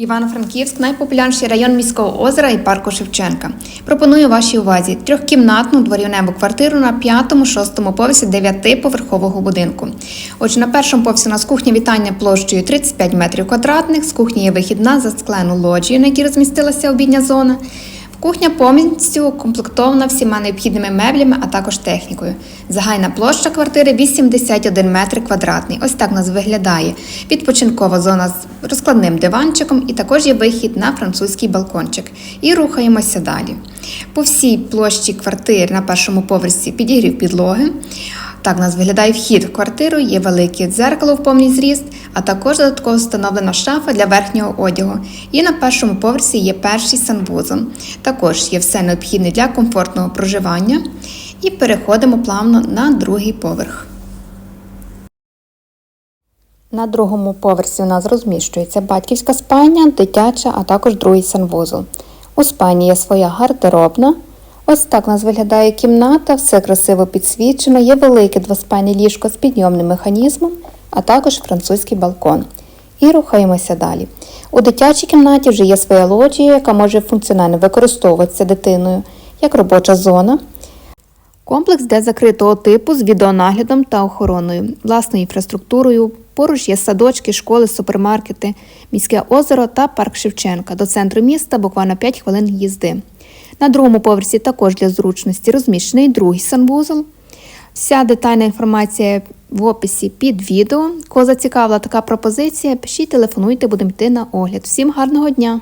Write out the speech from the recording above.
Івано-Франківськ найпопулярніший район міського озера і парку Шевченка. Пропоную вашій увазі трьохкімнатну дворівневу квартиру на п'ятому-шостому поверсі дев'ятиповерхового будинку. Отже, на першому поверсі у нас кухня вітання площею 35 метрів квадратних. З кухні є вихідна за склену лоджію, на якій розмістилася обідня зона. Кухня повністю укомплектована всіма необхідними меблями, а також технікою. Загальна площа квартири 81 метр квадратний. Ось так у нас виглядає відпочинкова зона з розкладним диванчиком, і також є вихід на французький балкончик. І рухаємося далі. По всій площі квартир на першому поверсі підігрів підлоги. Так у нас виглядає вхід в квартиру, є велике дзеркало в повний зріст, а також додатково встановлена шафа для верхнього одягу. І на першому поверсі є перший санвузол. Також є все необхідне для комфортного проживання. І переходимо плавно на другий поверх. На другому поверсі у нас розміщується батьківська спальня, дитяча, а також другий санвузол. У спальні є своя гардеробна. Ось так у нас виглядає кімната, все красиво підсвічено, є велике двоспальне ліжко з підйомним механізмом, а також французький балкон. І рухаємося далі. У дитячій кімнаті вже є своя лоджія, яка може функціонально використовуватися дитиною як робоча зона. Комплекс де закритого типу з відеонаглядом та охороною, власною інфраструктурою. Поруч є садочки, школи, супермаркети, міське озеро та парк Шевченка. До центру міста буквально 5 хвилин їзди. На другому поверсі також для зручності розміщений другий санвузол. Вся детальна інформація в описі під відео. Кого зацікавила така пропозиція, пишіть, телефонуйте, будемо йти на огляд. Всім гарного дня!